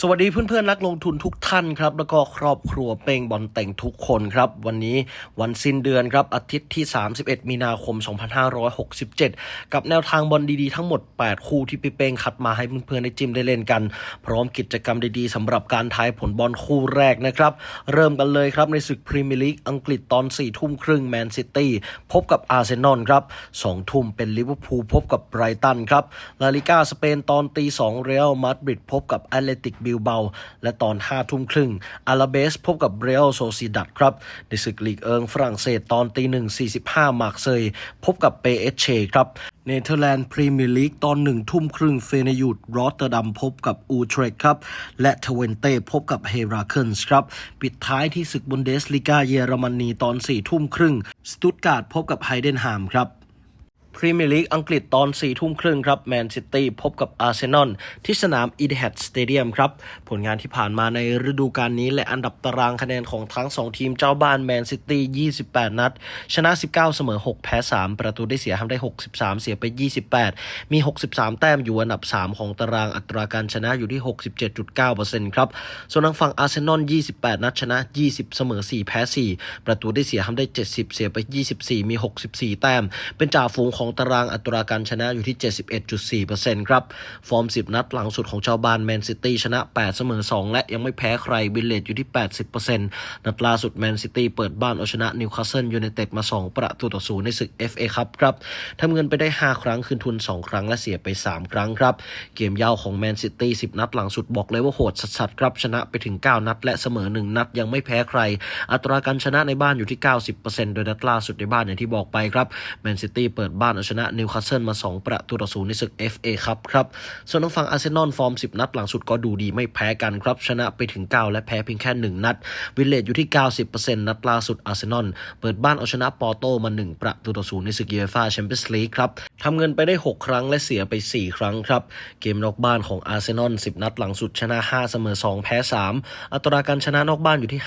สวัสดีเพื่อนๆนักลงทุนทุกท่านครับแล้วก็ครอบครัวเป้งบอลแต่งทุกคนครับ วันนี้วันสิ้นเดือนครับอาทิตย์ที่ 31 มีนาคม 2567 กับแนวทางบอลดีๆทั้งหมด 8 คู่ที่พี่เป้งคัดมาให้เพื่อนๆได้จิ้มได้เล่นกัน พร้อมกิจกรรมดีๆสำหรับการทายผลบอลคู่แรกนะครับ เริ่มกันเลยครับในศึกพรีเมียร์ลีกอังกฤษตอน4ทุ่มครึ่งแมนซิตี้พบกับอาร์เซนอลครับ2ทุ่มเป็นลิเวอร์พูลพบกับไบรตันครับลาลิก้าสเปนตอนตี2เรอัลมาดริดพบกับแอตเลติกบิลเบา และตอน5ทุ่มครึ่งอาราเบสพบกับเรอัลโซซิดัดครับในศึกลีกเอิงฝรั่งเศสตอนตี1 45มาร์กเซยพบกับเปเอชเชครับเนเธอร์แลนด์พรีเมียร์ลีกตอนหนึ่งทุ่มครึ่งเฟเนยูดรอตเตอร์ดัมพบกับอูเทรกครับ และทเวนเต้พบกับเฮราเคิลส์ครับ ปิดท้ายที่ศึกบุนเดสลีกาเยอรมนีตอน4ทุ่มครึ่ง สตุตการ์ดพบกับไฮเดนฮามครับ พรีเมียร์ลีกอังกฤษตอน4ทุ่มครึ่งครับแมนซิตี้พบกับอาร์เซนอลที่สนามอีเด h ดสเตเดียมครับ ผลงานที่ผ่านมาในฤดูกาลนี้และอันดับตารางคะแนนของทั้ง 2 ทีมเจ้าบ้านแมนซิตี้28 นัด ชนะ 19 เสมอ 6 แพ้ 3 ประตูได้เสียทำได้ 63 เสียไป 28 มี 63 แต้มอยู่อันดับ 3 ของตารางอัตราการชนะอยู่ที่ 67.9%ครับส่วนทางฝั่งอาร์เซนอล28 นัดชนะ 20 เสมอ 4 แพ้ 4 ประตูได้เสียทำได้ 70 เสียไป 24 มี 64 แต้ม เป็นจ่าฝูงของของตารางอัตราการชนะอยู่ที่ 71.4%ครับ ฟอร์ม 10 นัดหลังสุดของชาวบ้านแมนซิตี้ชนะ 8 เสมอ 2 และยังไม่แพ้ใครบิลเลตอยู่ที่ 80%นัดล่าสุดแมนซิตี้เปิดบ้านเอาชนะนิวคาสเซิลยูไนเต็ดมา 2 ประตูต่อศูนย์ในศึก FA ครับครับทำเงินไปได้ 5 ครั้งคืนทุน 2 ครั้งและเสียไป 3 ครั้งครับ เกมยาวของแมนซิตี้ 10 นัดหลังสุดบอกเลยว่าโหดสัสๆครับชนะไปถึง 9 นัด และเสมอ 1 นัดยังไม่แพ้ใคร อัตราการชนะในบ้านอยู่ที่ 90%โดยนัดล่าสุดในบ้านอย่างที่บอกไปครับแมนซิตี้เปิดบ้านเอาชนะนิวคาสเซิลมา 2 ประตูต่อศูนย์ในศึก FA ครับครับ ส่วนทางฝั่งอาร์เซนอลฟอร์ม 10 นัดหลังสุดก็ดูดีไม่แพ้กันครับ ชนะไปถึง 9 และแพ้เพียงแค่ 1 นัด วิลเลตอยู่ที่ 90%นัดล่าสุดอาร์เซนอลเปิดบ้านเอาชนะปอร์โตมา 1 ประตูต่อศูนย์ในศึกยูเอฟ่าแชมเปี้ยนส์ลีกครับทำเงินไปได้ 6 ครั้งและเสียไป 4 ครั้งครับ เกมนอกบ้านของอาร์เซนอล10 นัดหลังสุดชนะ 5 เสมอ 2 แพ้ 3 อัตราการชนะนอกบ้านอยู่ที่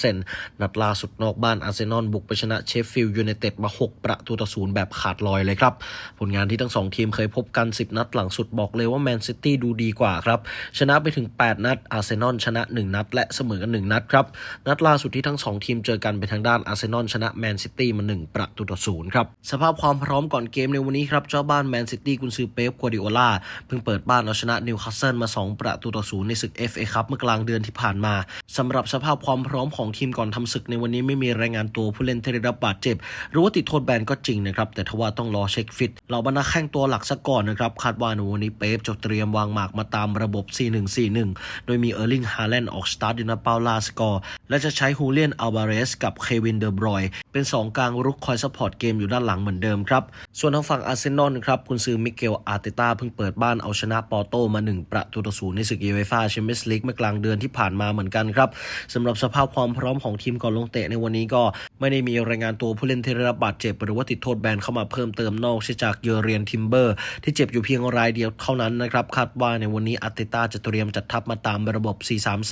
50%นัดล่าสุดนอกบ้านอาร์เซนอลบุกไปชนะเชฟฟิลด์ยูไนเต็ดมา 6 ประตูต่อศูนย์แบบขาดลอยเลยครับ ผลงานที่ทั้งสองทีมเคยพบกัน 10 นัดหลังสุดบอกเลยว่าแมนซิตี้ดูดีกว่าครับ ชนะไปถึง 8 นัด อาร์เซนอลชนะ 1 นัด และเสมอกัน 1 นัดครับ นัดล่าสุดที่ทั้ง 2 ทีมเจอกันไปทางด้านอาร์เซนอลชนะแมนซิตี้มา 1 ประตูต่อศูนย์ครับ สภาพความพร้อมก่อนเกมในวันนี้ครับเจ้าบ้านแมนซิตี้กุนซือเป๊ปกัวดิโอลาเพิ่งเปิดบ้านเอาชนะนิวคาสเซิลมา 2 ประตูต่อศูนย์ในศึก FA ครับเมื่อกลางเดือนที่ผ่านมาสำหรับสภาพความพร้อมของทีมก่อนทำศึกในวันนี้ไม่มีรายงานตัวผู้เล่นที่ได้รับบาดเจ็บหรือว่าติดโทษแบนก็จริงนะครับแต่ทว่าต้องรอเช็คฟิตเหล่าบรรดาแข้งตัวหลักซะก่อนนะครับ คาดว่าในวันนี้เป๊ปจะเตรียมวางหมากมาตามระบบ 4-1-4-1 โดยมีเออร์ลิงฮาแลนด์ออกสตาร์ทดินาเปาลาสกอร์ และจะใช้ฮูเลียนอัลบาเรสกับเควินเดอร์บรอยเป็น 2 กลางรุกคอยซัพพอร์ตเกมอยู่ด้านหลังเหมือนเดิมครับ ส่วนทางฝั่งอาร์เซนอลครับคุณซื้อมิเกลอาร์เตต้าเพิ่งเปิดบ้านเอาชนะปอร์โตมา 1 ประตูต่อศูนย์ในศึกยูเอฟ่าแชมเปี้ยนส์ลีกเมื่อกลางเดือนที่ผ่านมาเหมือนกันครับสำหรับสภาพความพร้อมของทีมก่อนลงเตะในวันนี้ก็ไม่ได้มีรายงานตัวผู้เล่นที่ได้รับบาดเจ็บหรือว่าติดโทษแบนเข้ามาเพิ่มเติมติมนอกจากเยอเรียนทิมเบอร์ที่เจ็บอยู่เพียงรายเดียวเท่านั้นนะครับ คาดว่าในวันนี้อาร์เตต้าจะเตรียมจัดทัพมาตามระบบ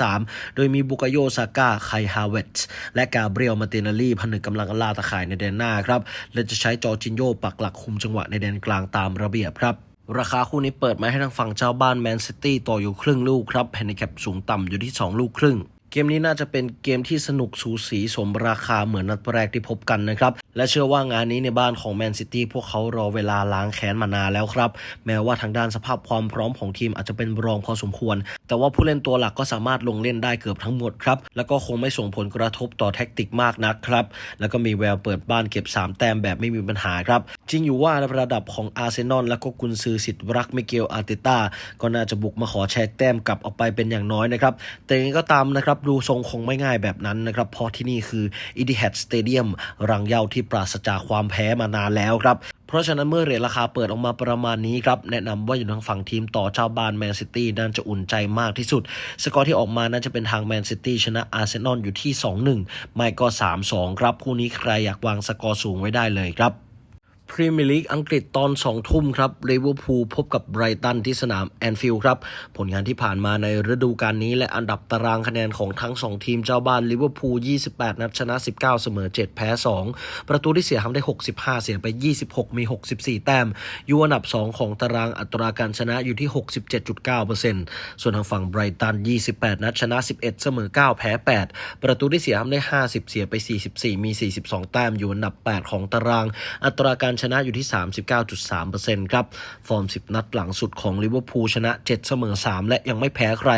4-3-3 โดยมีบุกโยซาก้าไคฮาเวตส์และกาเบรียลมาเตนาลีผนึกกำลังล่าตะข่ายในแดนหน้าครับ และจะใช้จอจินโยปักหลักคุมจังหวะในแดนกลางตามระเบียบครับราคาคู่นี้เปิดมาให้ทางฝั่งเจ้าบ้านแมนซิตี้ต่ออยู่ครึ่งลูกครับแฮนดิแคปสูงต่ำอยู่ที่ 2 ลูกครึ่ง เกมนี้น่าจะเป็นเกมที่สนุกสูสีสมราคาเหมือนนัดแรกที่พบกันนะครับ และเชื่อว่างานนี้ในบ้านของแมนซิตี้พวกเขารอเวลาล้างแค้นมานานแล้วครับ แม้ว่าทางด้านสภาพความพร้อมของทีมอาจจะเป็นรองพอสมควร แต่ว่าผู้เล่นตัวหลักก็สามารถลงเล่นได้เกือบทั้งหมดครับ แล้วก็คงไม่ส่งผลกระทบต่อแท็กติกมากนักครับ แล้วก็มีแววเปิดบ้านเก็บ 3 แต้มแบบไม่มีปัญหาครับ จริงอยู่ว่าระดับของอาร์เซนอลและก็กุนซือสิทธิ์รักมิเกลอาร์เตต้าก็น่าจะบุกมาขอแชร์แต้มกลับออกไปเป็นอย่างน้อยนะครับแต่ยังก็ตามนะครับดูทรงคงไม่ง่ายแบบนั้นนะครับเพราะที่นี่คืออีดิแฮดสเตเดียมรังเยาที่ที่ปราศจากความแพ้มานานแล้วครับเพราะฉะนั้นเมื่อเรทราคาเปิดออกมาประมาณนี้ครับ แนะนำว่าอยู่ทางฝั่งทีมต่อเจ้าบ้านแมนซิตี้น่าจะอุ่นใจมากที่สุด สกอร์ที่ออกมาน่าจะเป็นทางแมนซิตี้ชนะอาร์เซนอลอยู่ที่ 2-1 ไม่ก็ 3-2 ครับ คู่นี้ใครอยากวางสกอร์สูงไว้ได้เลยครับ พรีเมียร์ลีกอังกฤษตอน 2 ทุ่มครับลิเวอร์พูลพบกับไบรตันที่สนามแอนฟิลด์ครับ ผลงานที่ผ่านมาในฤดูกาลนี้และอันดับตารางคะแนนของทั้ง 2 ทีมเจ้าบ้านลิเวอร์พูล 28 นัดชนะ 19 เสมอ 7 แพ้ 2 ประตูที่เสียทำได้ 65 เสียไป 26 มี 64 แต้ม อยู่อันดับ 2 ของตารางอัตราการชนะอยู่ที่ 67.9%ส่วนทางฝั่งไบรตัน 28 นัดชนะ 11 เสมอ 9 แพ้ 8 ประตูที่เสียทำได้ 50 เสียไป 44 มี 42 แต้มอยู่อันดับ 8 ของตารางอัตราการชนะอยู่ที่ 39.3%ครับ ฟอร์ม 10 นัดหลังสุดของลิเวอร์พูลชนะ 7 เสมอ 3 และยังไม่แพ้ใคร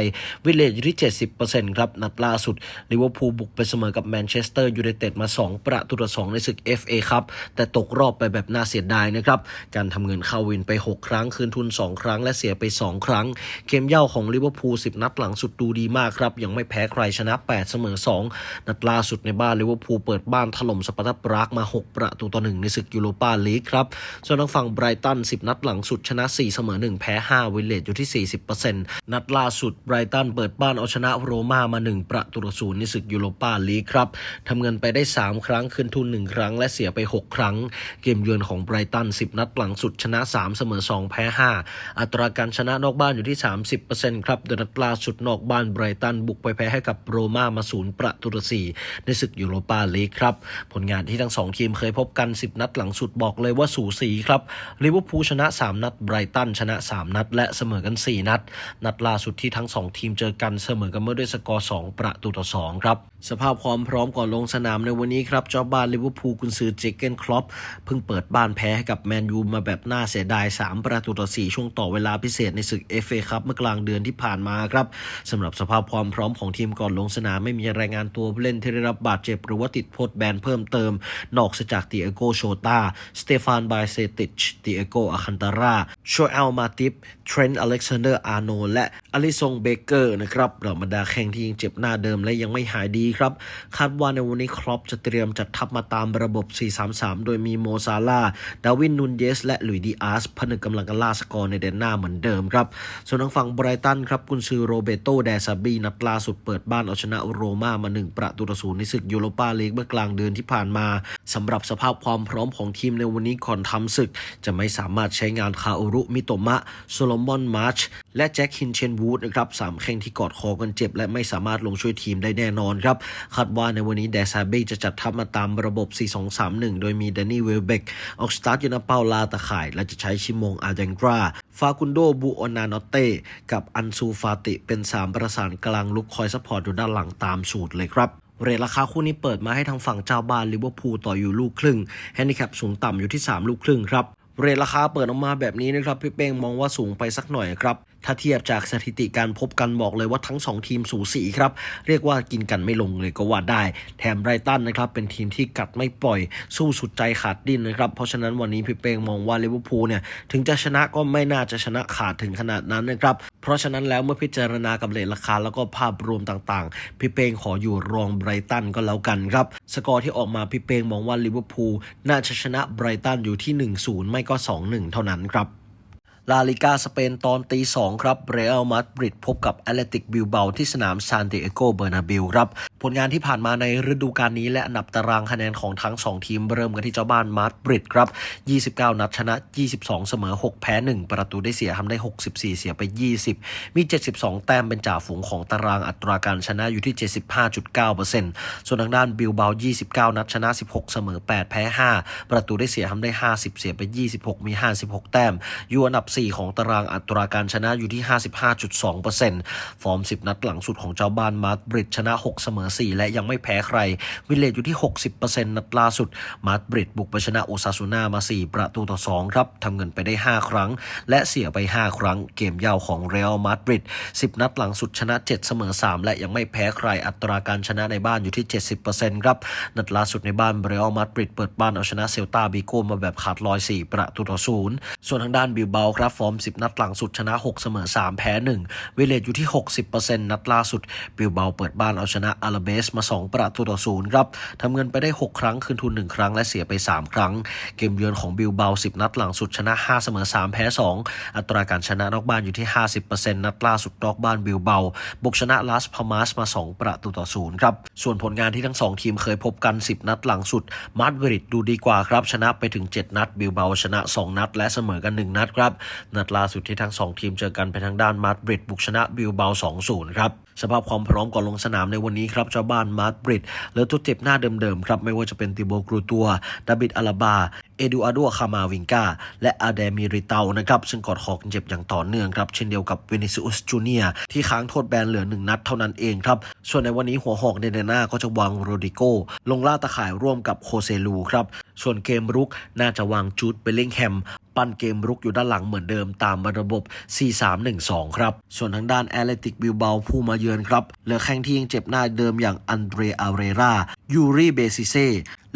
วิลเลจอยู่ที่ 70%ครับ นัดล่าสุดลิเวอร์พูลบุกไปเสมอกับแมนเชสเตอร์ยูไนเต็ดมา 2 ประตูต่อ 2 ในศึก FA ครับแต่ตกรอบไปแบบน่าเสียดายนะครับ การทำเงินเข้าวินไป 6 ครั้ง คืนทุน 2 ครั้ง และเสียไป 2 ครั้ง เกมเย่าของลิเวอร์พูล 10 นัดหลังสุดดูดีมากครับยังไม่แพ้ใครชนะ 8 เสมอ 2 นัดล่าสุดในบ้านลิเวอร์พูลเปิดบ้านถล่มสปาร์ตาปรากมา 6 ประตูต่อ 1 ในศึกยูโรปาลีกครับ ส่วนทางฝั่งไบรตัน 10 นัดหลังสุดชนะ 4 เสมอ 1 แพ้ 5 วิลเลจอยู่ที่ 40%นัดล่าสุดไบรตันเปิดบ้านเอาชนะโรม่ามา 1 ประตูศูนย์ในศึกยูโรปาลีกครับทำเงินไปได้ 3 ครั้งคืนทุน 1 ครั้ง และเสียไป 6 ครั้ง เกมเยือนของไบรตัน 10 นัดหลังสุดชนะ 3 เสมอ 2 แพ้ 5 อัตราการชนะนอกบ้านอยู่ที่ 30%ครับโดยนัดล่าสุดนอกบ้านไบรตันบุกไปแพ้ให้กับโรม่ามา 0 ประตู4ในศึกยูโรปาลีกครับ ผลงานที่ทั้งสองทีมเคยพบกัน 10 นัดหลังสุดบอกเลยว่าสูสีครับลิเวอร์พูลชนะ 3 นัดไบรตันชนะ 3 นัด และเสมอกัน 4 นัด นัดล่าสุดที่ทั้ง 2 ทีมเจอกันเสมอกันเมื่อด้วยสกอร์ 2 ประตูต่อ 2 ครับ สภาพความพร้อมก่อนลงสนามในวันนี้ครับเจ้าบ้านลิเวอร์พูลกุนซือเจเกนคลอปเพิ่งเปิดบ้านแพ้ให้กับแมนยูมาแบบน่าเสียดาย 3 ประตูต่อ 4 ช่วงต่อเวลาพิเศษในศึกเอฟเอครับเมื่อกลางเดือนที่ผ่านมาครับสำหรับสภาพความพร้อมของทีมก่อนลงสนามไม่มีรายงานตัวผู้เล่นที่ได้รับบาดเจ็บหรือว่าติดโทษแบนเพิ่มเติม นอกจากติเอโกโชตาสเตฟานบายเซติชติเอโกอาคันตาราโชเอลมาติฟเทรนต์อเล็กซานเดอร์อาร์โนและอลิซงเบเกอร์นะครับเหล่าบรรดาแข่งที่ยังเจ็บหน้าเดิมและยังไม่หายดีครับ คาดว่าในวันนี้ครอปจะเตรียมจัดทัพมาตามระบบ 4-3-3 โดยมีโมซาลา ดาวินนูนเยส และหลุยดีอาร์สผนึกกำลังกันล่าสกอร์ในเดนหน้าเหมือนเดิมครับ ส่วนทางฝั่งไบรตันครับกุนซือโรเบโตแดซาบีนัดล่าสุดเปิดบ้านเอาชนะโรม่ามา 1 ประตูต่อศูนย์ในศึกยูโรปาลีกเมื่อกลางเดือนที่ผ่านมาสำหรับสภาพความพร้อมของทีมในวันนี้ก่อนทำศึก จะไม่สามารถใช้งานคาโอรุมิโตมะโซโลมอนมาร์ชและแจ็คฮินเชนวูดนะครับสามแข้งที่กอดคอกันเจ็บ และไม่สามารถลงช่วยทีมได้แน่นอนครับคาดว่าในวันนี้แดซาเบจะจัดทัพมาตามระบบ 4-2-3-1 โดยมีแดนนี่เวลเบกออกสตาร์ทยูนาเปาลาตะข่าย และจะใช้ชิมงอาจังกราฟากุนโดบูโอนานอเต้กับอันซูฟาติเป็น 3 ประสานกลางลุกคอยซัพพอร์ตอยู่ด้านหลังตามสูตรเลยครับเรทราคาคู่นี้เปิดมาให้ทางฝั่งเจ้าบ้านลิเวอร์พูลต่ออยู่ลูกครึ่งแฮนดิแคปสูงต่ำอยู่ที่ 3 ลูกครึ่งครับ เรทราคาเปิดออกมาแบบนี้นะครับพี่เป้งมองว่าสูงไปสักหน่อยครับ ถ้าเทียบจากสถิติการพบกันบอกเลยว่าทั้ง 2 ทีมสูสีครับ เรียกว่ากินกันไม่ลงเลยก็ว่าได้ แถมไบรตันนะครับเป็นทีมที่กัดไม่ปล่อยสู้สุดใจขาดดิ้นนะครับ เพราะฉะนั้นวันนี้พี่เป้งมองว่าลิเวอร์พูลเนี่ยถึงจะชนะก็ไม่น่าจะชนะขาดถึงขนาดนั้นนะครับ เพราะฉะนั้นแล้วเมื่อพิจารณากับเรทราคาแล้วก็ภาพรวมต่างๆ พี่เป้งขออยู่รองไบรตันก็แล้วกันครับ สกอร์ที่ออกมาพี่เป้งมองว่าลิเวอร์พูลน่าจะชนะไบรตันอยู่ที่ 1-0 ไม่ก็ 2-1 เท่านั้นครับ ลาลิกาสเปนตอนตีสองครับเรอัลมาดริดพบกับแอตเลติกบิลเบาที่สนามซานติเอโกเบอร์นาบิลครับ ผลงานที่ผ่านมาในฤดูกาลนี้และอันดับตารางคะแนนของทั้ง 2 ทีมเริ่มกันที่เจ้าบ้านมาดริดครับ 29 นัดชนะ 22 เสมอ 6 แพ้ 1 ประตูได้เสียทำได้ 64 เสียไป 20 มี 72 แต้มเป็นจ่าฝูงของตารางอัตราการชนะอยู่ที่ 75.9%ส่วนทางด้านบิลเบา 29 นัดชนะ 16 เสมอ 8 แพ้ 5 ประตูได้เสียทำได้ 50 เสียไป 26 มี 56 แต้มอยู่อันดับ4 ของตารางอัตราการชนะอยู่ที่ 55.2%ฟอร์ม 10 นัดหลังสุดของเจ้าบ้านมาดริดชนะ 6 เสมอ 4 และยังไม่แพ้ใคร วิเลจอยู่ที่ 60%นัดล่าสุด มาดริดบุกไปชนะโอซาซูน่ามา 4 ประตูต่อ 2 ครับทำเงินไปได้ 5 ครั้ง และเสียไป 5 ครั้ง เกมยาวของเรอัลมาดริด 10 นัดหลังสุดชนะ 7 เสมอ 3 และยังไม่แพ้ใคร อัตราการชนะในบ้านอยู่ที่ 70%ครับ นัดล่าสุดในบ้านเรอัลมาดริดเปิดบ้านเอาชนะเซลตาบิโกมาแบบขาดลอย 4 ประตูต่อ 0 ส่วนทางด้านบิลเบาครับครับฟอร์ม 10 นัดหลังสุดชนะ 6 เสมอ 3 แพ้ 1 เวเลตอยู่ที่ 60%นัดล่าสุด บิลเบาเปิดบ้านเอาชนะอาราเบสมา 2 ประตูต่อศูนย์ครับทำเงินไปได้ 6 ครั้งคืนทุน 1 ครั้งและเสียไป 3 ครั้ง เกมเยือนของบิลเบา 10 นัดหลังสุดชนะ 5 เสมอ 3 แพ้ 2 อัตราการชนะนอกบ้านอยู่ที่ 50%นัดล่าสุดนอกบ้านบิลเบาบุกชนะลาสพามาสมา 2 ประตูต่อศูนย์ครับส่วนผลงานที่ทั้งสองทีมเคยพบกัน 10 นัดหลังสุดมาดริดดูดีกว่าครับชนะไปถึง 7 นัดบิลเบาชนะ 2 นัด และเสมอกัน 1 นัดครับนัดล่าสุดที่ทั้งสองทีมเจอกันเป็นทางด้านมาดริดบุกชนะบิลเบา 2-0 ครับ สภาพความพร้อมก่อนลงสนามในวันนี้ครับเจ้าบ้านมาดริดเหลือตัวเจ็บหน้าเดิมๆครับ ไม่ว่าจะเป็นติโบกรูตัวดาบิดอาลาบา เอดูอาโดคามาวิงกาและอาเดมิริเตานะครับ ซึ่งกอดคอกเจ็บอย่างต่อเนื่องครับ เช่นเดียวกับเวนิซิอุสจูเนียที่ค้างโทษแบนเหลือหนึ่งนัดเท่านั้นเองครับ ส่วนในวันนี้หัวหอกเดเนนาก็จะวางโรดิโกลงล่าตะข่ายร่วมกับโคเซลูครับส่วนเกมรุกน่าจะวางจูดเบลลิงแฮมปั้นเกมรุกอยู่ด้านหลังเหมือนเดิมตามระบบ 4-3-1-2 ครับ ส่วนทางด้านแอตเลติกบิลเบาผู้มาเยือนครับเหลือแข้งที่ยังเจ็บหน้าเดิมอย่างอันเดรอาเรรายูริเบซิเซ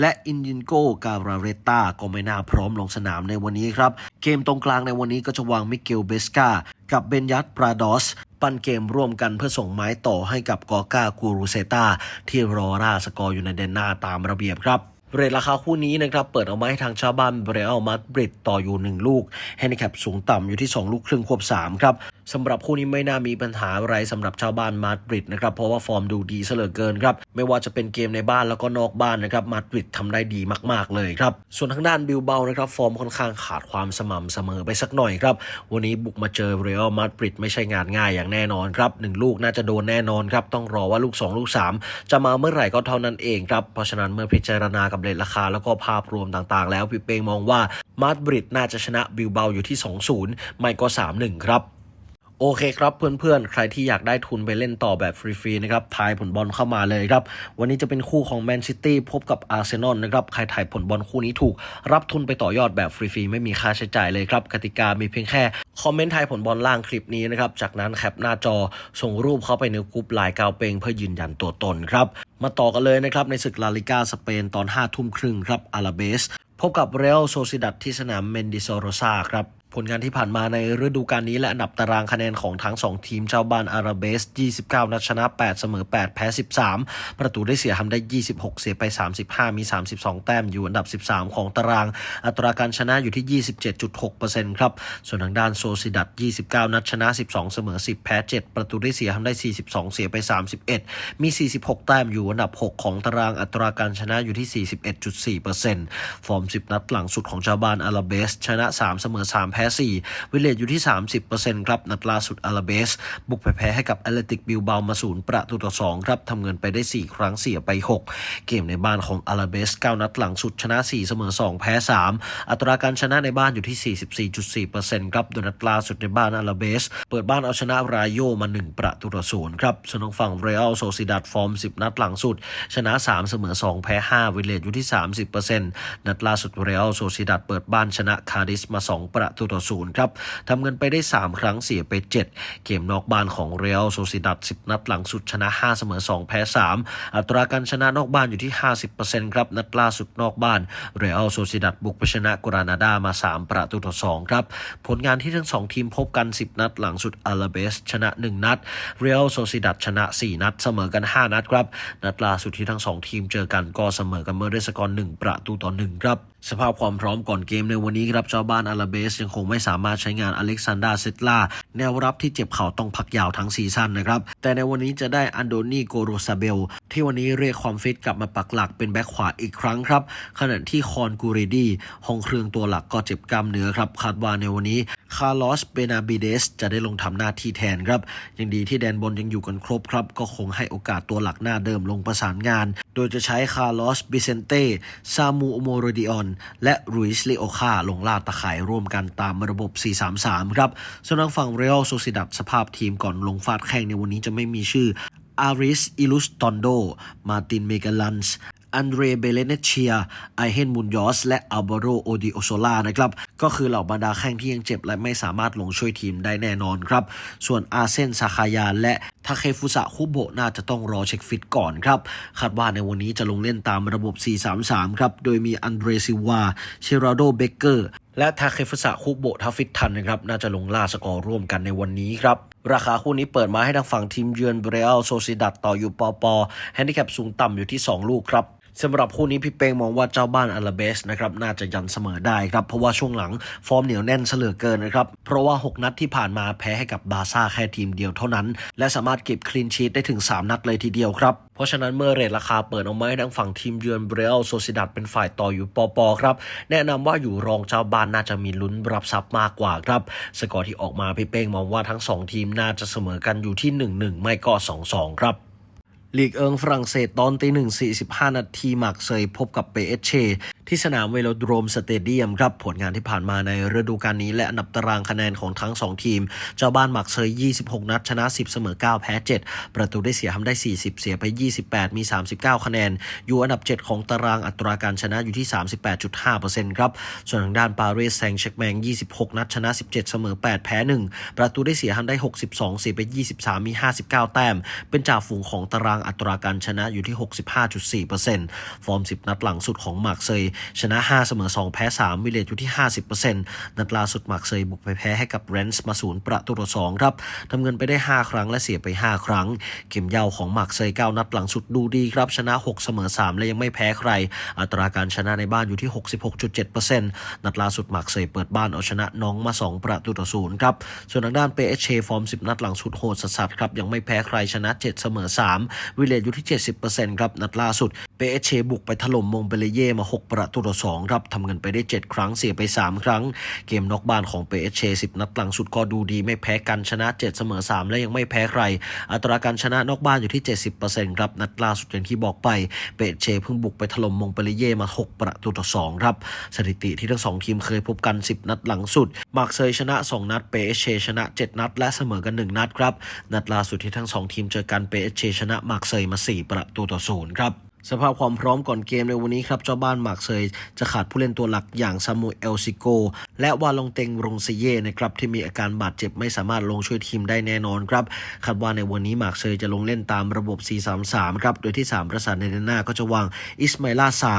และอินยินโกการาเรตตาก็ไม่น่าพร้อมลงสนามในวันนี้ครับ เกมตรงกลางในวันนี้ก็จะวางมิเกลเบสกากับเบนยัตปราดอส ปั้นเกมร่วมกันเพื่อส่งไม้ต่อให้กับกอกากูรูเซตาที่รอร่าสกอร์อยู่ในเดนหน้าตามระเบียบครับ เรทราคาคู่นี้นะครับ เปิดเอามาให้ทางชาวบ้านเบรอัลมาดริดต่ออยู่ 1 ลูกแฮนดิแคปสูงต่ำอยู่ที่ 2 ลูกครึ่งควบ 3 ครับสำหรับคู่นี้ไม่น่ามีปัญหาอะไรสำหรับชาวบ้านมาดริดนะครับ เพราะว่าฟอร์มดูดีเสลือเกินครับ ไม่ว่าจะเป็นเกมในบ้านแล้วก็นอกบ้านนะครับมาดริดทำได้ดีมาก ๆ เลยครับ ส่วนทางด้านบิลเบานะครับ ฟอร์มค่อนข้างขาดความสม่ำเสมอไปสักหน่อยครับ วันนี้บุกมาเจอเรอัลมาดริดไม่ใช่งานง่ายอย่างแน่นอนครับหนึ่งลูกน่าจะโดนแน่นอนครับต้องรอว่าลูก 2 ลูก 3 จะมาเมื่อไหร่ก็เท่านั้นเองครับเพราะฉะนั้นเมื่อพิจารณากับเรทราคาแล้วก็ภาพรวมต่างๆ แล้วพี่เป้งมองว่ามาดริดน่าจะชนะบิลเบาอยู่ที่ 2-0 ไม่ก็ 3-1 ครับ โอเคครับเพื่อนๆ ใครที่อยากได้ทุนไปเล่นต่อแบบฟรีๆนะครับทายผลบอลเข้ามาเลยครับ วันนี้จะเป็นคู่ของแมนซิตี้พบกับอาร์เซนอลนะครับ ใครถ่ายผลบอลคู่นี้ถูก รับทุนไปต่อยอดแบบฟรีๆ ไม่มีค่าใช้จ่ายเลยครับ กติกามีเพียงแค่ คอมเมนต์ทายผลบอลล่างคลิปนี้นะครับ จากนั้นแคปหน้าจอส่งรูปเข้าไปในกรุ๊ปไลน์กาวเปงเพื่อยืนยันตัวตนครับ มาต่อกันเลยนะครับในศึกลาลิกาสเปนตอน5ทุ่มครึ่งครับอาราเบสพบกับเรอัลโซซิดัดที่สนามเมนดิโซโรซาครับ ผลงานที่ผ่านมาในฤดูกาลนี้และอันดับตารางคะแนนของทั้ง 2 ทีมเจ้าบ้านอาราเบส 29 นัดชนะ 8 เสมอ 8 แพ้ 13 ประตูได้เสียทำได้ 26 เสียไป 35 มี 32 แต้มอยู่อันดับ 13 ของตาราง อัตราการชนะอยู่ที่ 27.6%ครับ ส่วนทางด้านโซซิดัด29 นัดชนะ 12 เสมอ 10 แพ้ 7 ประตูได้เสียทำได้ 42 เสียไป 31 มี 46 แต้มอยู่อันดับ 6 ของตารางอัตราการชนะอยู่ที่ 41.4%ฟอร์ม 10 นัดหลังสุดของชาวบ้านอาราเบสชนะ 3 เสมอ 3 แพ้4 วิเลตอยู่ที่ 30%ครับ นัดล่าสุดอาราเบส บุกไปแพ้ให้กับแอตเลติกบิลเบามาศูนย์ประตูต่อ 2 ครับทำเงินไปได้ 4 ครั้งเสียไป 6 เกมในบ้านของอาราเบส 9 นัดหลังสุดชนะ 4 เสมอ 2 แพ้ 3 อัตราการชนะในบ้านอยู่ที่ 44.4%ครับโดยนัดล่าสุดในบ้านอาราเบส เปิดบ้านเอาชนะรายโยมา 1 ประตูต่อศูนย์ครับส่วนทางฝั่งเรอัลโซซิดัดฟอร์ม 10 นัดหลังสุด ชนะ 3 เสมอ 2 แพ้ 5 วิเลตอยู่ที่ 30%นัดล่าสุดเรอัลโซซิดัดเปิดบ้านชนะคาดิสมา 2 ประตูต่อศูนย์ครับทำเงินไปได้ 3 ครั้งเสียไป 7 เกมนอกบ้านของเรอัลโซซิดัด10 นัดหลังสุดชนะ 5 เสมอ 2 แพ้ 3 อัตราการชนะนอกบ้านอยู่ที่ 50%ครับนัดล่าสุดนอกบ้านเรอัลโซซิดัดบุกไปชนะกรานาดามา 3 ประตูต่อ2ครับผลงานที่ทั้ง 2 ทีมพบกัน 10 นัดหลังสุดอาราเบสชนะ 1 นัดเรอัลโซซิดัดชนะ 4 นัดเสมอกัน 5 นัดครับนัดล่าสุดที่ทั้ง 2 ทีมเจอกันก็เสมอกันเมื่อด้วยสกอร์1ประตูต่อ1ครับสภาพความพร้อมก่อนเกมในวันนี้ครับเจ้าบ้านอาราเบส ยังคงไม่สามารถใช้งานอเล็กซานดราเซตลาแนวรับที่เจ็บเข่าต้องพักยาวทั้งซีซั่นนะครับ แต่ในวันนี้จะได้อันโดนีโกโรซาเบล ที่วันนี้เรียกความฟิตกลับมาปักหลักเป็นแบ็คขวาอีกครั้งครับ ขณะที่คอนกูเรดีห้องเครื่องตัวหลักก็เจ็บกล้ามเนื้อครับ คาดว่าในวันนี้คาร์ลอสเบนาบิเดสจะได้ลงทำหน้าที่แทนครับยังดีที่แดนบนยังอยู่กันครบครับ ก็คงให้โอกาสตัวหลักหน้าเดิมลงประสานงาน โดยจะใช้คาร์ลอสบิเซนเต้ซามูอโมโรดิออนและรุยส์เลโอคาลงล่าตะข่ายร่วมกันตามระบบ 4-3-3 ครับส่วนทางฝั่งเรอัลโซซิดัดสภาพทีมก่อนลงฟาดแข่งในวันนี้จะไม่มีชื่ออาริส อิลุสตอนโด มาติน เมกาลันส์ อันเดรเบเลเนเชียไอเฮนมุนยอส และอัลบาโรโอดิโอโซลานะครับ ก็คือเหล่าบรรดาแข้งที่ยังเจ็บ และไม่สามารถลงช่วยทีมได้แน่นอนครับ ส่วนอาเซนซาคายาและทาเคฟุสะคุโบะน่าจะต้องรอเช็คฟิตก่อนครับ คาดว่าในวันนี้จะลงเล่นตามระบบ 4-3-3 ครับ โดยมีอันเดรซิวาเชราโดเบเกอร์และทาเคฟุสะคุโบะทาฟิตทันนะครับ น่าจะลงล่าสกอร์ร่วมกันในวันนี้ครับ ราคาคู่นี้เปิดมาให้ทางฝั่งทีมเยือนเบรอัลโซซิดัดต่ออยู่ปอปอแฮนดิแคปสูงต่ำอยู่ที่ 2 ลูกครับ สำหรับคู่นี้พี่เป้งมองว่าเจ้าบ้านอาราเบสนะครับน่าจะยันเสมอได้ครับ เพราะว่าช่วงหลังฟอร์มเหนียวแน่นเสลือเกินนะครับ เพราะว่า 6 นัดที่ผ่านมาแพ้ให้กับบาซ่าแค่ทีมเดียวเท่านั้น และสามารถเก็บคลีนชีตได้ถึง 3 นัดเลยทีเดียวครับ เพราะฉะนั้นเมื่อเรทราคาเปิดออกมาให้ทางฝั่งทีมเยือนเบรลโซซิดัดเป็นฝ่ายต่ออยู่ปอปอครับ แนะนำว่าอยู่รองเจ้าบ้านน่าจะมีลุ้นรับทรัพย์มากกว่าครับ สกอร์ที่ออกมาพี่เป้งมองว่าทั้งสองทีมน่าจะเสมอกันอยู่ที่ 1-1 ไม่ก็ 2-2 ครับ ลีกเอิงฝรั่งเศสตอนตีหนึ่งสี่สิบห้านาทีหมักเซยพบกับเปเอชเช ที่สนามเวโลโดรมสเตเดียมครับผลงานที่ผ่านมาในฤดูกาลนี้ และอันดับตารางคะแนนของทั้ง 2 ทีม เจ้าบ้านหมักเซย 26 นัด ชนะ 10 เสมอ 9 แพ้ 7 ประตูได้เสียทำได้ 40 เสียไป 28 มี 39 คะแนน อยู่อันดับ 7 ของตารางอัตราการชนะอยู่ที่ 38.5%ครับ ส่วนทางด้านปารีสแซงต์แชร์กแมง 26 นัด ชนะ 17 เสมอ 8 แพ้ 1 ประตูได้เสียทำได้ 62 เสียไป 23 มี 59 แต้ม เป็นจ่าฝูงของตารางอัตราการชนะอยู่ที่ 65.4%ฟอร์ม 10 นัดหลังสุดของหมักเซยชนะ 5 เสมอ 2 แพ้ 3 วิเลตอยู่ที่ 50%นัดล่าสุดหมักเซยบุกไปแพ้ให้กับเรนส์มาศูนย์ประตูต่อ2ครับทำเงินไปได้ 5 ครั้งและเสียไป 5 ครั้ง เกมเย่าของหมักเซย9นัดหลังสุดดูดีครับชนะ 6 เสมอ 3 และยังไม่แพ้ใคร อัตราการชนะในบ้านอยู่ที่ 66.7%นัดล่าสุดหมักเซยเปิดบ้านเอาชนะน้องมา 2 ประตูต่อ0ครับส่วนทางด้านเปเอชเฟอร์ม 10 นัดหลังสุดโหดสัสครับยังไม่แพ้ใครชนะ 7 เสมอ 3 วิเลตอยู่ที่ 70%ครับนัดล่าสุดเปเอชเชบุกไปถล่มมงเปเลเย่มา 6 ประตูต่อ2ครับทำเงินไปได้ 7 ครั้งเสียไป 3 ครั้ง เกมนอกบ้านของเปเชเช10นัดหลังสุดก็ดูดีไม่แพ้กันชนะ 7 เสมอ 3 และยังไม่แพ้ใคร อัตราการชนะนอกบ้านอยู่ที่ 70%ครับนัดล่าสุดอย่างที่บอกไปเปเชเชเพิ่งบุกไปถล่มมงเปเลเย่มา 6 ประตูต่อ2ครับสถิติที่ทั้งสองทีมเคยพบกัน 10 นัดหลังสุดมาร์กเซยชนะ 2 นัดเปเชชนะ 7 นัด และเสมอกัน 1 นัดครับนัดล่าสุดที่ทั้งสองทีมเจอกันเปเชเชชนะมาร์กเซยมา 4 ประตูต่อ0ครับ สภาพความพร้อมก่อนเกมในวันนี้ครับเจ้าบ้านหมากเซยจะขาดผู้เล่นตัวหลักอย่างซามูเอลซิโก และวาลองเตงรงเซเย่นะครับที่มีอาการบาดเจ็บไม่สามารถลงช่วยทีมได้แน่นอนครับคาดว่าในวันนี้หมากเซยจะลงเล่นตามระบบ 4-3-3 ครับ โดยที่ 3 ประสานในด้านหน้าก็จะวางอิสมาลาซา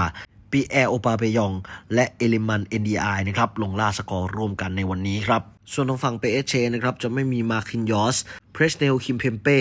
ปีแอร์โอปาเบยอง และเอลิมันเอ็นดีไอนะครับลงล่าสกอร์ร่วมกันในวันนี้ครับ ส่วนทางฝั่งเปเอเชนะครับจะไม่มีมาคินยอสเพรสเนลคิมเพมเป้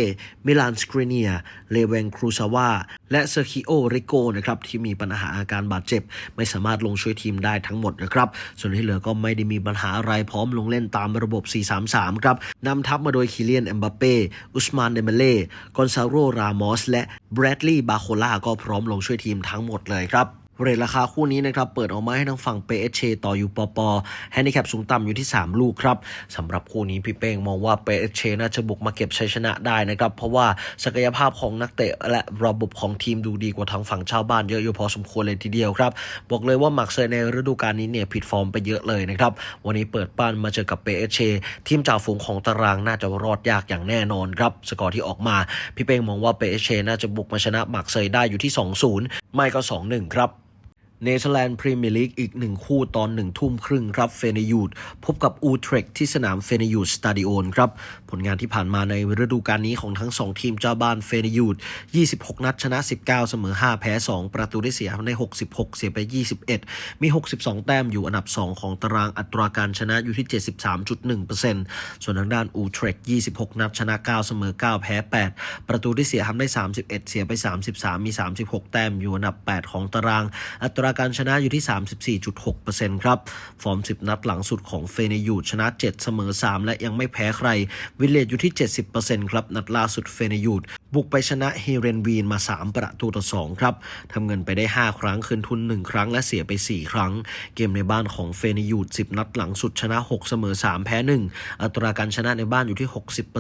มิลานสกรีเนีย เลเวนครูซาวา และเซอร์คิโอริโกนะครับที่มีปัญหาอาการบาดเจ็บ ไม่สามารถลงช่วยทีมได้ทั้งหมดนะครับ ส่วนที่เหลือก็ไม่ได้มีปัญหาอะไรพร้อมลงเล่นตามระบบ 4-3-3 ครับ นำทัพมาโดยคิเลียนเอมบัปเป้ อุสมานเดเมเล่ กอนซาโร รามอส และแบรดลีย์ บาโคล่าก็พร้อมลงช่วยทีมทั้งหมดเลยครับ เรทราคาคู่นี้นะครับเปิดออกมาให้ทางฝั่งเปเต่อยู่ปอปแฮนดิแคปสูงต่ำอยู่ที่ 3 ลูกครับสำหรับคู่นี้พี่เป้งมองว่าเปเน่าจะบุกมาเก็บชัยชนะได้นะครับ เพราะว่าศักยภาพของนักเตะและระบบของทีมดูดีกว่าทางฝั่งชาวบ้านเยอะอยู่พอสมควรเลยทีเดียวครับ บอกเลยว่าหมักเซยในฤดูกาลนี้เนี่ยผิดฟอร์มไปเยอะเลยนะครับ วันนี้เปิดบ้านมาเจอกับเปเทีมจ่าฝูงของตารางน่าจะรอดยากอย่างแน่นอนครับสกอร์ที่ออกมาพี่เป้งมองว่าเปเน่าจะบุกมาชนะหมักเซยได้อยู่ที่ 2-0 ไม่ก็ 2-1 ครับ เนเธอร์แลนด์พรีเมียร์ลีกอีกหนึ่งคู่ตอนหนึ่งทุ่มครึ่งครับเฟเนยูดพบกับอูเทรกที่สนามเฟเนยูดสตาดิโอนครับ ผลงานที่ผ่านมาในฤดูกาลนี้ของทั้ง 2 ทีมเจ้าบ้านเฟเนยูด26 นัดชนะ 19 เสมอ 5 แพ้ 2 ประตูได้เสียใน 66 เสียไป 21 มี 62 แต้มอยู่อันดับ 2 ของตารางอัตราการชนะอยู่ที่ 73.1%ส่วนทางด้านอูเทรก26 นัดชนะ 9 เสมอ 9 แพ้ 8 ประตูได้เสียทำได้ 31 เสียไป 33 มี 36 แต้มอยู่อันดับ 8 ของตารางอัตราราการชนะอยู่ที่ 34.6%ครับ ฟอร์ม 10 นัดหลังสุดของเฟเนยูดชนะ 7 เสมอ 3 และยังไม่แพ้ใคร วิลเลจอยู่ที่ 70%ครับ นัดล่าสุดเฟเนยูดบุกไปชนะเฮเรนวีนมา 3 ประตูต่อ 2 ครับ ทำเงินไปได้ 5 ครั้งคืนทุน 1 ครั้งและเสียไป 4 ครั้ง เกมในบ้านของเฟเนยูด10 นัดหลังสุดชนะ 6 เสมอ 3 แพ้ 1 อัตราการชนะในบ้านอยู่ที่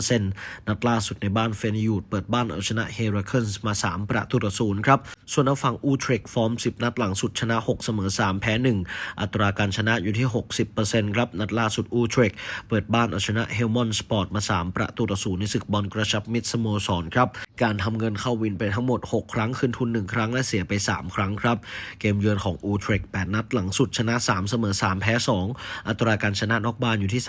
60%นัดล่าสุดในบ้านเฟเนยูดเปิดบ้านเอาชนะเฮราเคิลส์มา 3 ประตูต่อ 0 ครับ ส่วนทางฝั่งอูเทรกฟอร์ม 10 นัดหลังสุดชนะ 6 เสมอ 3 แพ้ 1 อัตราการชนะอยู่ที่ 60%ครับนัดล่าสุดอูเทรกเปิดบ้านเอาชนะเฮลมอนสปอร์ตมา 3 ประตูต่อ0ในศึกบอลกระชับมิตรสโมสรครับการทำเงินเข้าวินไปทั้งหมด 6 ครั้งคืนทุน 1 ครั้งและเสียไป 3 ครั้งครับ เกมเยือนของอูเทรก8 นัดหลังสุดชนะ 3 เสมอ 3 แพ้ 2 อัตราการชนะนอกบ้านอยู่ที่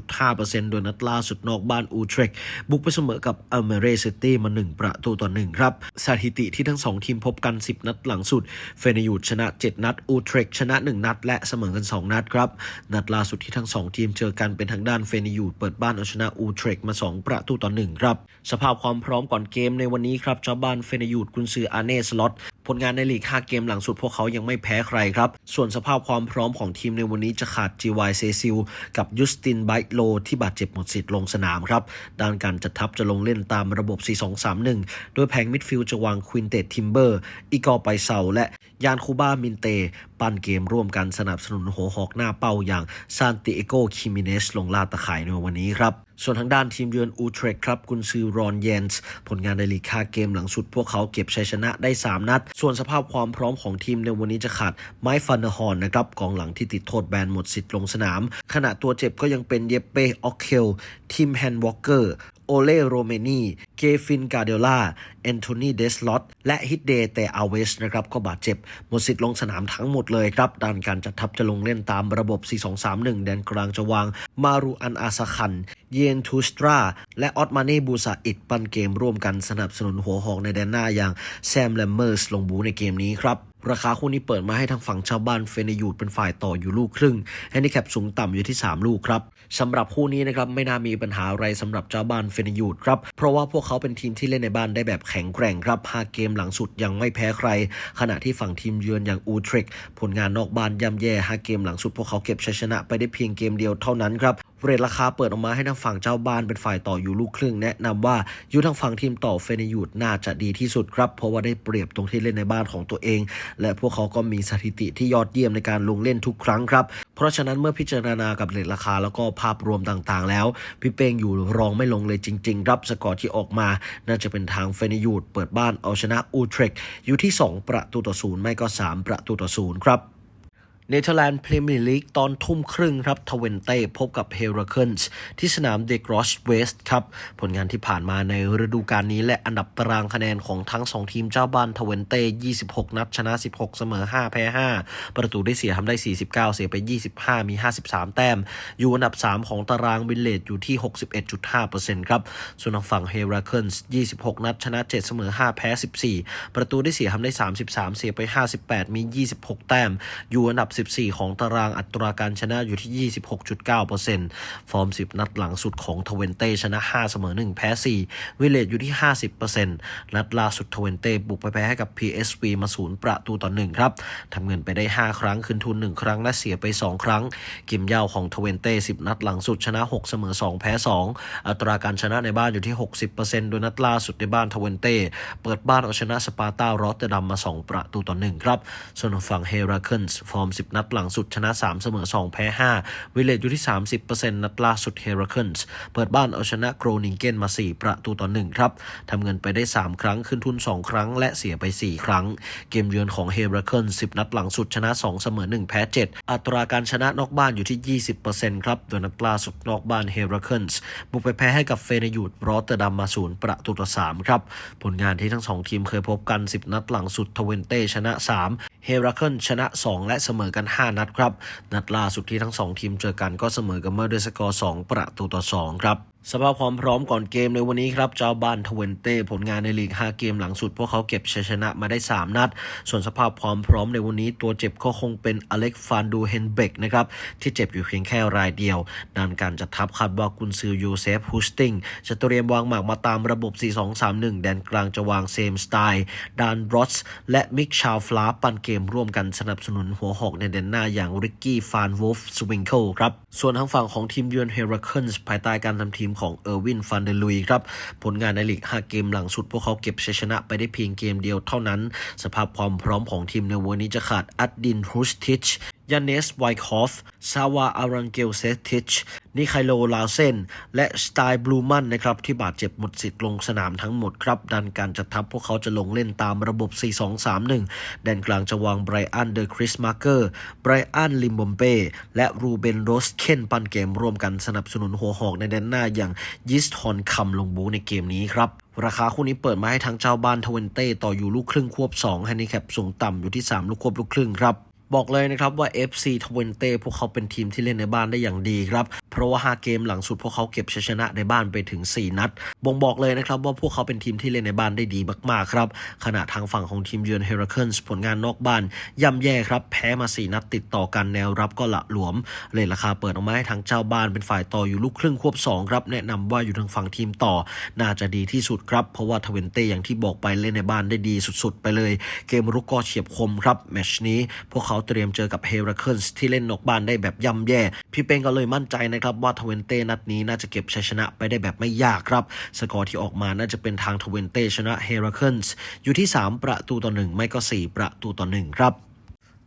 37.5%โดยนัดล่าสุดนอกบ้านอูเทรกบุกไปเสมอกับอเมเรซิตี้มา 1 ประตูต่อ 1 ครับ สถิติที่ทั้ง 2 ทีมพบกัน 10 นัดหลังสุด เฟเนยูดชนะ 7 นัด อูเทรกชนะ 1 นัด และเสมอกัน 2 นัดครับ นัดล่าสุดที่ทั้ง 2 ทีมเจอกันเป็นทางด้านเฟเนยูดเปิดบ้านเอาชนะอูเทรกมา 2 ประตูต่อ 1 ครับ สภาพความพร้อมก่อนเกมในวันนี้ครับเจ้าบ้านเฟเนยูดกุนซืออาเน่สล็อตผลงานในลีก 5 เกมหลังสุดพวกเขายังไม่แพ้ใครครับ ส่วนสภาพความพร้อมของทีมในวันนี้จะขาด GY เซซิลกับยุสตินไบโล ที่บาดเจ็บหมดสิทธิ์ลงสนามครับ ด้านการจัดทัพจะลงเล่นตามระบบ 4-2-3-1 โดยแผงมิดฟิลด์จะวางควินเตตทิมเบอร์ อีกอร์ไปเซาและยานคูบาามินเต ปั้นเกมร่วมกันสนับสนุนหัวหอกหน้าเป้าอย่างซานติเอโกคิมิเนสลงลาตะข่ายในวันนี้ครับส่วนทางด้านทีมเยือนอูเทรกครับกุนซือรอนเยนส์ผลงานในลีก5เกมหลังสุดพวกเขาเก็บชัยชนะได้ 3 นัด ส่วนสภาพความพร้อมของทีมในวันนี้จะขาดไมค์ฟันเดอร์ฮอนนะครับกองหลังที่ติดโทษแบนหมดสิทธิ์ลงสนาม ขณะตัวเจ็บก็ยังเป็นเยเป้ออกเคลทิมแฮนด์วอลเกอร์ โอเล่โรเมนีเกฟินกาเดล่าแอนโทนีเดสลอตและฮิตเดแต่อาเวสนะครับก็บาดเจ็บ หมดสิทธิ์ลงสนามทั้งหมดเลยครับด้านการจัดทัพจะลงเล่นตามระบบ 4-2-3-1 แดนกลางจะวาง มารูอันอาซาคัน เยนทูสตรา และออตมาเน่บูซาอิดปั้นเกมร่วมกันสนับสนุนหัวหอกในแดนหน้าอย่างแซมแลมเมอร์สลงบูในเกมนี้ครับราคาคู่นี้เปิดมาให้ทางฝั่งชาวบ้านเฟเนยูดเป็นฝ่ายต่ออยู่ลูกครึ่งแฮนดิแคปสูงต่ำอยู่ที่ 3 ลูกครับ สำหรับคู่นี้นะครับไม่น่ามีปัญหาอะไรสำหรับเจ้าบ้านเฟเนยูดครับเพราะว่าพวกเขาเป็นทีมที่เล่นในบ้านได้แบบแข็งแกร่งครับ5เกมหลังสุดยังไม่แพ้ใคร ขณะที่ฝั่งทีมเยือนอย่างอูทริกผลงานนอกบ้านย่ำแย่5เกมหลังสุดพวกเขาเก็บชัยชนะไปได้เพียงเกมเดียวเท่านั้นครับเรทราคาเปิดออกมาให้ทางฝั่งเจ้าบ้านเป็นฝ่ายต่ออยู่ลูกครึ่งแนะนำว่าอยู่ทางฝั่งทีมต่อเฟเนยูดน่าจะดีที่สุดครับ เพราะว่าได้เปรียบตรงที่เล่นในบ้านของตัวเอง และพวกเขาก็มีสถิติที่ยอดเยี่ยมในการลงเล่นทุกครั้งครับเพราะฉะนั้นเมื่อพิจารณากับเรทราคาแล้วก็ภาพรวมต่างๆ แล้ว พี่เป้งอยู่รองไม่ลงเลยจริง ๆ รับสกอร์ที่ออกมา น่าจะเป็นทางเฟเนยูดเปิดบ้านเอาชนะอูเทรกอยู่ที่ 2 ประตูต่อศูนย์ไม่ก็ 3 ประตูต่อศูนย์ครับ เนเธอร์แลนด์พรีเมียร์ลีกตอนทุ่มครึ่งครับทเวนเต้พบกับเฮราเคิลส์ที่สนามเดกรอชเวสต์ครับ ผลงานที่ผ่านมาในฤดูกาลนี้และอันดับตารางคะแนนของทั้ง 2 ทีมเจ้าบ้านทเวนเต้ 26 นัด ชนะ 16 เสมอ 5 แพ้ 5 ประตูได้เสียทำได้ 49 เสียไป 25 มี 53 แต้ม อยู่อันดับ 3 ของตารางวินเลตอยู่ที่ 61.5%ครับ ส่วนทางฝั่งเฮราเคิลส์26 นัด ชนะ 7 เสมอ 5 แพ้ 14 ประตูได้เสียทำได้ 33 เสียไป 58 มี 26 แต้ม อยู่อันดับ14 ของตารางอัตราการชนะอยู่ที่ 26.9%ฟอร์ม 10 นัดหลังสุดของทเวนเต้ชนะ 5 เสมอ 1 แพ้ 4 วิเลตอยู่ที่ 50%นัดล่าสุดทเวนเต้บุกไปแพ้ให้กับ PSV มา0ประตูต่อ 1 ครับทำเงินไปได้ 5 ครั้งคืนทุน 1 ครั้ง และเสียไป 2 ครั้ง กิมยาวของทเวนเต้ 10 นัดหลังสุดชนะ 6 เสมอ 2 แพ้ 2 อัตราการชนะในบ้านอยู่ที่ 60%โดยนัดล่าสุดในบ้านทเวนเต้เปิดบ้านเอาชนะสปาร์ตารอตเตอร์ดัมมา 2 ประตูต่อ 1 ครับ ส่วนฝั่งเฮราเคิลส์ฟอร์ม10 นัดหลังสุดชนะ 3 เสมอ 2 แพ้ 5 วิเลตอยู่ที่ 30%นัดล่าสุดเฮราเคิลส์เปิดบ้านเอาชนะโกรนิงเกนมา 4 ประตูต่อ 1 ครับทำเงินไปได้ 3 ครั้งขึ้นทุน 2 ครั้ง และเสียไป 4 ครั้ง เกมเยือนของเฮราเคิลส์10 นัดหลังสุดชนะ 2 เสมอ 1 แพ้ 7 อัตราการชนะนอกบ้านอยู่ที่ 20%ครับโดยนัดล่าสุดนอกบ้านเฮราเคิลส์บุกไปแพ้ให้กับเฟเนยูดรอตเตอร์ดัมมา0ประตูต่อ 3 ครับ ผลงานที่ทั้ง 2 ทีมเคยพบกัน 10 นัดหลังสุดทเวนเต้ชนะ 3 เฮราเคิลชนะ 2 และเสมอกัน 5 นัดครับ นัดล่าสุดที่ทั้ง 2 ทีมเจอกันก็เสมอกันเมื่อด้วยสกอร์ 2 ประตูต่อ 2 ครับ สภาพความพร้อมก่อนเกมในวันนี้ครับเจ้าบ้านทเวนเต้ผลงานในลีก 5 เกมหลังสุด พวกเขาเก็บชัยชนะมาได้ 3 นัด ส่วนสภาพความพร้อมในวันนี้ตัวเจ็บก็คงเป็นอเล็กฟานดูเฮนเบกนะครับที่เจ็บอยู่เพียงแค่รายเดียวด้านการจัดทัพคาดว่ากุนซือยูเซฟฮูสติงจะเตรียมวางหมากมาตามระบบ 4-2-3-1 แดนกลางจะวางเซมสไตล์ดานบรอสและมิกชาฟลาปันเกมร่วมกันสนับสนุนหัวหอกในแดนหน้าอย่างริกกี้ฟานวูฟสวิงเคิลครับส่วนทางฝั่งของทีมเยือนเฮราเคิลส์ภายใต้การทำทีมของเออร์วินฟันเดลุยครับ ผลงานในลีก 5 เกมหลังสุด พวกเขาเก็บชัยชนะไปได้เพียงเกมเดียวเท่านั้น สภาพความพร้อมของทีมในวันนี้จะขาดอัดดินฮุสติช ยานเนสไวคอฟซาวาอารังเกลเซติชนิไคโลลาวเซนและสไตล์บลูมันนะครับที่บาดเจ็บหมดสิทธิ์ลงสนามทั้งหมดครับดันการจัดทัพพวกเขาจะลงเล่นตามระบบ 4-2-3-1 แดนกลางจะวางไบรอันเดอร์คริสมาร์เกอร์ไบรอันลิมบอมเป้และรูเบนโรสเคนปันเกมร่วมกันสนับสนุนหัวหอกในแดนหน้าอย่างยิสทอนคัมลงบูในเกมนี้ครับราคาคู่นี้เปิดมาให้ทั้งเจ้าบ้านทเวนเต้ต่ออยู่ลูกครึ่งควบ2แฮนดิแคปสูงต่ำอยู่ที่ 3 ลูกควบลูกครึ่งครับ บอกเลยนะครับว่า FC t w e n t e พวกเขาเป็นทีมที่เล่นในบ้านได้อย่างดีครับ เพราะว่า 5 เกมหลังสุดพวกเขาเก็บชัยชนะในบ้านไปถึง 4 นัด บ่งบอกเลยนะครับว่าพวกเขาเป็นทีมที่เล่นในบ้านได้ดีมาก ๆ ครับ ขณะทางฝั่งของทีมเยือน Hurricanes ผลงานนอกบ้าน ย่ำแย่ครับ แพ้มา 4 นัดติดต่อกันแนวรับก็ละหลวม เลยราคาเปิดออกมาให้ทางเจ้าบ้านเป็นฝ่ายต่ออยู่ลูกครึ่งควบ 2 ครับ แนะนำว่าอยู่ทางฝั่งทีมต่อ น่าจะดีที่สุดครับ เพราะว่าทเวนเต้อย่างที่บอกไปเล่นในบ้านได้ดีสุด ๆ ไปเลย เกมรุกก็เฉียบคมครับแมชนี้พวกเขาเตรียมเจอกับเฮราเคิลส์ที่เล่นนอกบ้านได้แบบย่ำแย่ พี่เป้งก็เลยมั่นใจนะครับว่าทเวนเต้นัดนี้น่าจะเก็บชัยชนะไปได้แบบไม่ยากครับ สกอร์ที่ออกมาน่าจะเป็นทางทเวนเต้ชนะเฮราเคิลส์อยู่ที่ 3 ประตูต่อ 1 ไม่ก็ 4 ประตูต่อ 1 ครับ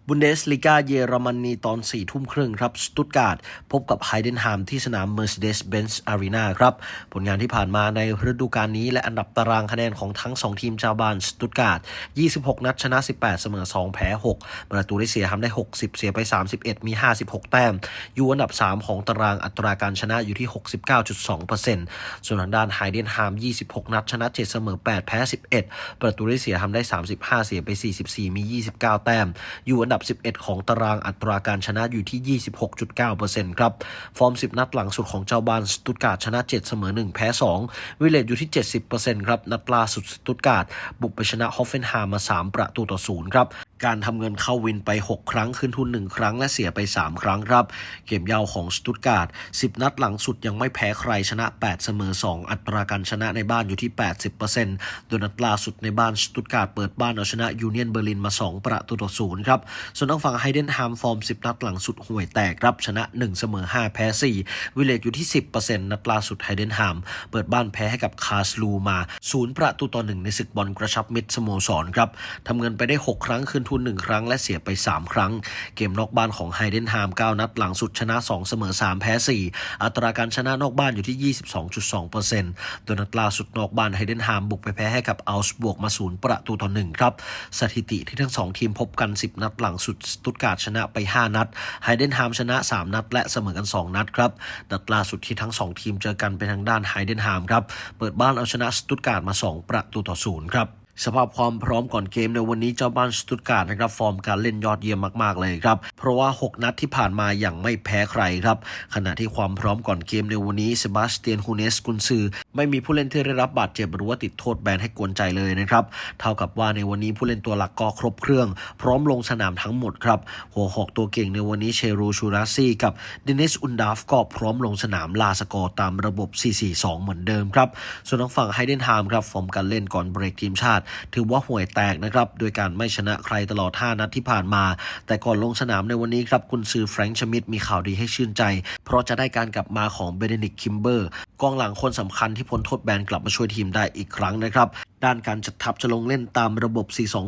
บุนเดสลีกาเยอรมนีตอน4ทุ่มครึ่งครับสตุตการ์ดพบกับไฮเดนฮามที่สนาม Mercedes-Benz Arena ครับ ผลงานที่ผ่านมาในฤดูกาลนี้และอันดับตารางคะแนนของทั้ง 2 ทีมชาวบ้านสตุตการ์ด26 นัดชนะ 18 เสมอ 2 แพ้ 6 ประตูได้เสียทำได้ 60 เสียไป 31 มี 56 แต้ม อยู่อันดับ 3 ของตารางอัตราการชนะอยู่ที่ 69.2%ส่วนทางด้านไฮเดนฮาม 26 นัดชนะ 7 เสมอ 8 แพ้ 11 ประตูได้เสียทำได้ 35 เสียไป 44 มี 29 แต้ม อยู่อันดับ11 ของตารางอัตราการชนะอยู่ที่ 26.9%ครับ ฟอร์ม 10 นัดหลังสุดของเจ้าบ้านสตุตการ์ดชนะ 7 เสมอ 1 แพ้ 2 วิเลตอยู่ที่ 70%ครับ นัดล่าสุดสตุตการ์ดบุกไปชนะฮอฟเฟนฮามมา 3 ประตูต่อ 0 ครับการทำเงินเข้าวินไป 6 ครั้งขึ้นทุน 1 ครั้งและเสียไป 3 ครั้งครับ เกมยาวของสตุตการ์ด10 นัดหลังสุดยังไม่แพ้ใครชนะ 8 เสมอ 2 อัตราการชนะในบ้านอยู่ที่ 80%โดยนัดล่าสุดในบ้านสตุตการ์ดเปิดบ้านเอาชนะยูเนียนเบอร์ลินมา 2 ประตูต่อ 0 ครับส่วนทางฝั่งไฮเดนฮามฟอร์ม 10 นัดหลังสุดห่วยแตกครับชนะ 1 เสมอ 5 แพ้ 4 วิเลตอยู่ที่ 10%นัดล่าสุดไฮเดนฮามเปิดบ้านแพ้ให้กับคาสลูมา 0 ประตูต่อ 1 ในศึกบอลกระชับมิตรสโมสรครับทำเงินไปได้ 6 ครั้งคืนทุน 1 ครั้งและเสียไป 3 ครั้ง เกมนอกบ้านของไฮเดนฮาม9 นัดหลังสุดชนะ 2 เสมอ 3 แพ้ 4 อัตราการชนะนอกบ้านอยู่ที่ 22.2%โดยนัดล่าสุดนอกบ้านไฮเดนฮามบุกไปแพ้ให้กับอัลส์บวกมา 0 ประตูต่อ 1 ครับ สถิติที่ทั้ง 2 ทีมพบกัน 10 นัดหลังสุดสตุตการ์ดชนะไป 5 นัด ไฮเดนฮามชนะ 3 นัด และเสมอกัน 2 นัดครับ นัดล่าสุดที่ทั้ง 2 ทีมเจอกันเป็นทางด้านไฮเดนฮามครับ เปิดบ้านเอาชนะสตุตการ์ดมา 2 ประตูต่อ0ครับ สภาพความพร้อมก่อนเกมในวันนี้เจ้าบ้านสตุตการ์ดนะครับฟอร์มการเล่นยอดเยี่ยมมากๆเลยครับ เพราะว่า 6 นัดที่ผ่านมาอย่างไม่แพ้ใครครับ ขณะที่ความพร้อมก่อนเกมในวันนี้เซบาสเตียนฮูเนสกุนซือ ไม่มีผู้เล่นที่ได้รับบาดเจ็บหรือว่าติดโทษแบนให้กวนใจเลยนะครับ เท่ากับว่าในวันนี้ผู้เล่นตัวหลักก็ครบเครื่อง พร้อมลงสนามทั้งหมดครับ หัวหอกตัวเก่งในวันนี้เชรูชูราซีกับเดนิสอุนดาฟก็พร้อมลงสนามลาสกอร์ตามระบบ 4-4-2 เหมือนเดิมครับ ส่วนทางฝั่งไฮเดนฮามครับฟอร์มการเล่นก่อนเบรกทีมชาติถือว่าห่วยแตกนะครับโดยการไม่ชนะใครตลอด 5 นัดที่ผ่านมา แต่ก่อนลงสนามในวันนี้ครับกุนซือแฟรงค์ชมิดมีข่าวดีให้ชื่นใจ เพราะจะได้การกลับมาของเบเดนิกคิมเบอร์กองหลังคนสำคัญที่พ้นโทษแบนกลับมาช่วยทีมได้อีกครั้งนะครับด้านการจัดทัพจะลงเล่นตามระบบ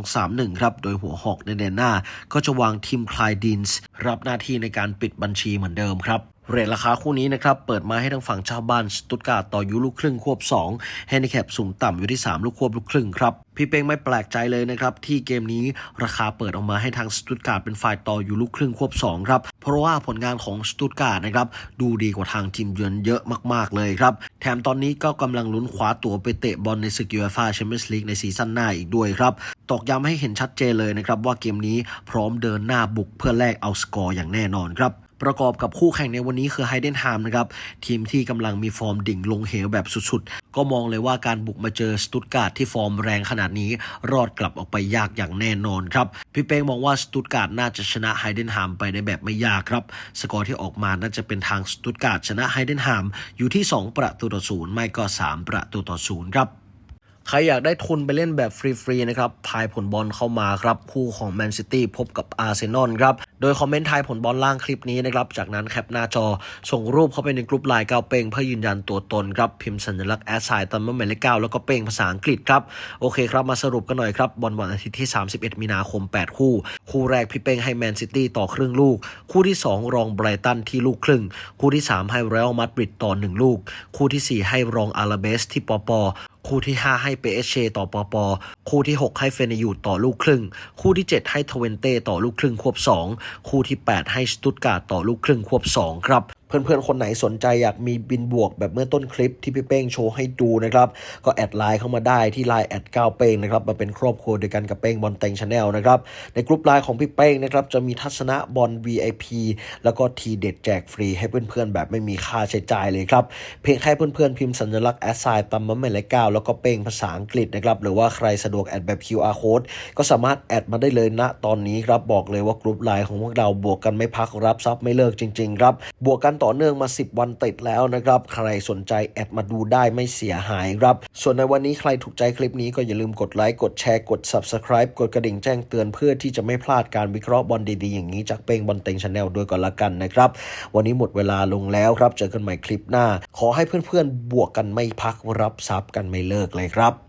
4-2-3-1 ครับ โดยหัวหอกในแดนหน้า ก็จะวางทีมคลายดินส์รับหน้าที่ในการปิดบัญชีเหมือนเดิมครับ เรทราคาคู่นี้นะครับ เปิดมาให้ทางฝั่งชาวบ้านสตุตการ์ดต่อยูลูกครึ่งควบ2แฮนดิแคปสูงต่ำอยู่ที่ 3 ลูกควบลูกครึ่งครับ พี่เป้งไม่แปลกใจเลยนะครับ ที่เกมนี้ราคาเปิดออกมาให้ทางสตุตการ์ดเป็นฝ่ายต่อยูลูกครึ่งควบ2ครับเพราะว่าผลงานของสตุตการ์ดนะครับดูดีกว่าทางทีมเยือนเยอะมาก ๆ เลยครับ แถมตอนนี้ก็กำลังลุ้นคว้าตั๋วไปเตะบอลในศึกยูฟ่าแชมเปี้ยนส์ลีกในซีซั่นหน้าอีกด้วยครับตอกย้ำให้เห็นชัดเจนเลยนะครับว่าเกมนี้พร้อมเดินหน้าบุกเพื่อแลกเอาสกอร์อย่างแน่นอนครับ ประกอบกับคู่แข่งในวันนี้คือไฮเดนฮามนะครับ ทีมที่กำลังมีฟอร์มดิ่งลงเหวแบบสุดๆ ก็มองเลยว่าการบุกมาเจอสตุตการ์ดที่ฟอร์มแรงขนาดนี้ รอดกลับออกไปยากอย่างแน่นอนครับ พี่เป้งมองว่าสตุตการ์ดน่าจะชนะไฮเดนฮามไปในแบบไม่ยากครับ สกอร์ที่ออกมาน่าจะเป็นทางสตุตการ์ดชนะไฮเดนฮามอยู่ที่ 2 ประตูต่อศูนย์ไม่ก็ 3 ประตูต่อศูนย์ครับใครอยากได้ทุนไปเล่นแบบฟรี ๆ นะครับ พายผลบอลเข้ามาครับ คู่ของแมนซิตี้พบกับอาร์เซนอลครับ โดยคอมเมนต์ทายผลบอลล่างคลิปนี้นะครับ จากนั้นแคปหน้าจอ ส่งรูปเข้าไปในกลุ่มไลน์เก้าเป้งเพื่อยืนยันตัวตนครับพิมพ์สัญลักษณ์แอสไซน์ตามหมายเลขเก้าแล้วก็เป้งภาษาอังกฤษครับ โอเคครับ มาสรุปกันหน่อยครับบอลวันอาทิตย์ที่ 31 มีนาคม 8 คู่ คู่แรกพี่เป้งให้แมนซิตี้ต่อครึ่งลูก คู่ที่ 2 รองไบรตันที่ลูกครึ่ง คู่ที่ 3 ให้เรอัลมาดริดต่อ 1 ลูก คู่ทีสี่4 ให้รองอาราเบสที่ปอปอคู่ที่ 5 ให้เปเอเชต่อปอปอคู่ที่ 6 ให้เฟเนยูต่อลูกครึ่ง คู่ที่ 7 ให้ทเวนเต้ต่อลูกครึ่งควบ 2 คู่ที่ 8 ให้สตุตการ์ดต่อลูกครึ่งควบ 2 ครับ เพื่อนๆ คนไหนสนใจอยากมีบินบวกแบบเมื่อต้นคลิปที่พี่เป้งโชว์ให้ดูนะครับ ก็แอดไลน์เข้ามาได้ที่ไลน์แอดก้าวเป้งนะครับมาเป็นครอบครัวเดียวกันกับเป้งบอลเต็งชาแนลนะครับในกลุ่มไลน์ของพี่เป้งนะครับจะมีทัศนะบอล VIP แล้วก็ทีเด็ดแจกฟรีให้เพื่อนๆ แบบไม่มีค่าใช้จ่ายเลยครับ เพียงแค่เพื่อนๆ พิมพ์สัญลักษณ์แอดไซน์ตามมายเลขเก้าแล้วก็เป้งภาษาอังกฤษนะครับหรือว่าใครสะดวกแอดแบบ QR code ก็สามารถแอดมาได้เลยณตอนนี้ครับบอกเลยว่ากลุ่มไลน์ของพวกเราบวกกันไม่พักรับซับไม่เลิกจริงๆครับบวกกันต่อเนื่องมา 10 วันติดแล้วนะครับ ใครสนใจแอดมาดูได้ไม่เสียหายครับ ส่วนในวันนี้ใครถูกใจคลิปนี้ก็อย่าลืมกดไลค์กดแชร์กด Subscribe กดกระดิ่งแจ้งเตือนเพื่อที่จะไม่พลาดการวิเคราะห์บอลดีๆอย่างนี้จากเป้งบอลเต็งชาแนลด้วยก่อนละกันนะครับ วันนี้หมดเวลาลงแล้วครับ เจอกันใหม่คลิปหน้า ขอให้เพื่อนๆบวกกันไม่พักรับซับกันไม่เลิกเลยครับ